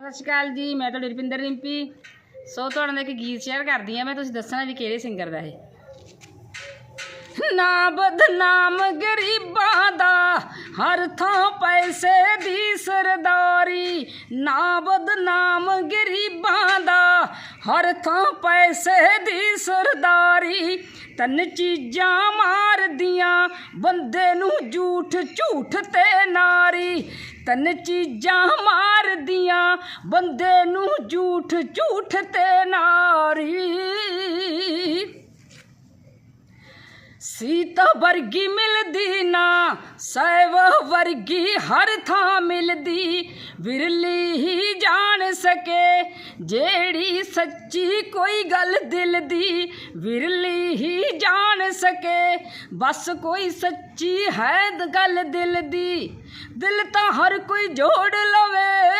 ਸਤਿ ਸ਼੍ਰੀ ਅਕਾਲ ਜੀ, ਮੈਂ ਤੁਹਾਡੀ ਰੁਪਿੰਦਰ ਰਿੰਪੀ। ਸੋ ਤੁਹਾਡੇ ਨਾਲ ਇੱਕ ਗੀਤ ਸ਼ੇਅਰ ਕਰਦੀ ਆ ਮੈਂ ਤੁਸੀਂ ਦੱਸਣਾ ਵੀ ਕਿਹੜੇ ਸਿੰਗਰ ਦਾ ਹੈ ਨਾ ਬਦਨਾਮ ਗਰੀਬਾਂ ਦਾ, ਹਰ ਥਾਂ ਪੈਸੇ ਦੀ ਸਰਦਾਰੀ। ਨਾ ਬਦਨਾਮ ਗਰੀਬਾਂ ਦਾ, ਹਰ ਥਾਂ ਪੈਸੇ ਦੀ ਸਰਦਾਰੀ। ਤਨ ਚੀਜ਼ਾਂ ਮਾਰਦੀਆਂ, ਬੰਦੇ ਨੂੰ ਝੂਠ ਝੂਠ ਤੇ ਨਾਰੀ। ਤਨ ਚੀਜ਼ਾਂ ਮਾਰਦੀਆਂ, ਬੰਦੇ ਨੂੰ ਝੂਠ ਝੂਠ ਤੇ ਨਾਰੀ। ਸੀਤਾ ਵਰਗੀ ਮਿਲਦੀ ਨਾ, ਸੈਵ ਵਰਗੀ ਹਰ ਥਾਂ ਮਿਲਦੀ। ਵਿਰਲੀ ਹੀ ਜਾਣ ਸਕੇ, ਜਿਹੜੀ ਸੱਚੀ ਕੋਈ ਗੱਲ ਦਿਲ ਦੀ ਵਿਰਲੀ ਹੀ ਜਾਣ ਸਕੇ। ਬਸ ਕੋਈ ਸੱਚੀ ਹੈ ਗੱਲ ਦਿਲ ਦੀ। ਦਿਲ ਤਾਂ ਹਰ ਕੋਈ ਜੋੜ ਲਵੇ।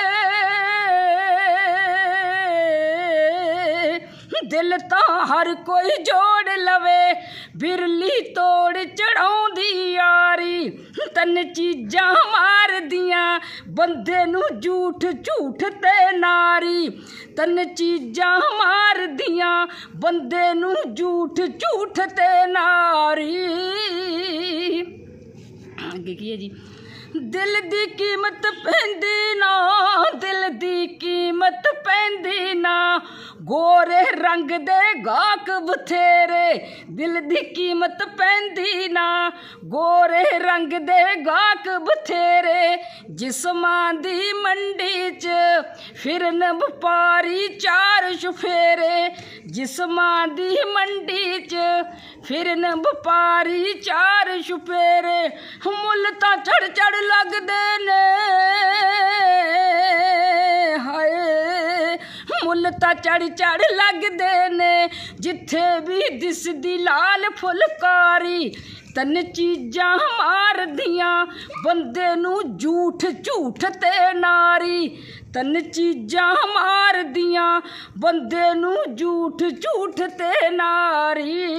ਦਿਲ ਤਾਂ ਹਰ ਕੋਈ ਜੋੜ ਲਵੇ। ਬਿਰਲੀ ਤੋੜ ਚੜਾਉਂਦੀ ਯਾਰੀ। ਤਨ ਚੀਜ਼ਾਂ ਮਾਰਦੀ ਬੰਦੇ ਨੂੰ ਝੂਠ ਝੂਠ ਤੇ ਨਾਰੀ ਤਨ ਚੀਜ਼ਾਂ ਮਾਰਦੀਆਂ। ਬੰਦੇ ਨੂੰ ਝੂਠ ਝੂਠ ਤੇ ਨਾਰੀ। ਅੱਗੇ ਕੀ ਹੈ ਜੀ? ਦਿਲ ਦੀ ਕੀਮਤ ਪੈਂਦੀ ਨਾ, ਦਿਲ ਦੀ ਕੀਮਤ ਪੈਂਦੀ ਨਾ। ਗੋਰੇ ਰੰਗ ਦੇ ਗਾਕ ਬਥੇਰੇ, ਦਿਲ ਦੀ ਕੀਮਤ ਪੈਂਦੀ ਨਾ। ਗੋਰੇ ਰੰਗ ਦੇ ਗਾਕ ਬਥੇਰੇ, ਜਿਸਮਾਂ ਦੀ ਮੰਡੀ 'ਚ ਫਿਰਨ ਵਪਾਰੀ ਚਾਰ ਸ਼ਫੇਰੇ। ਜਿਸਮਾਂ ਦੀ ਮੰਡੀ 'ਚ ਫਿਰਨ ਵਪਾਰੀ ਚਾਰ ਸ਼ੁਪੇਰੇ ਮੁੱਲ ਤਾਂ ਚੜ ਚੜ ਲੱਗਦੇ ਨੇ। ਮੁੱਲ ਤਾਂ ਚੜ ਚੜ ਲੱਗਦੇ ਨੇ। ਜਿੱਥੇ ਵੀ ਦਿਸਦੀ ਲਾਲ ਫੁਲਕਾਰੀ, ਤਨ ਚੀਜ਼ਾਂ ਮਾਰਦੀਆਂ। ਬੰਦੇ ਨੂੰ ਝੂਠ ਝੂਠ ਤੇ ਨਾਰੀ, ਤਨ ਚੀਜ਼ਾਂ ਮਾਰਦੀਆਂ। ਬੰਦੇ ਨੂੰ ਝੂਠ ਝੂਠ ਤੇ ਨਾਰੀ।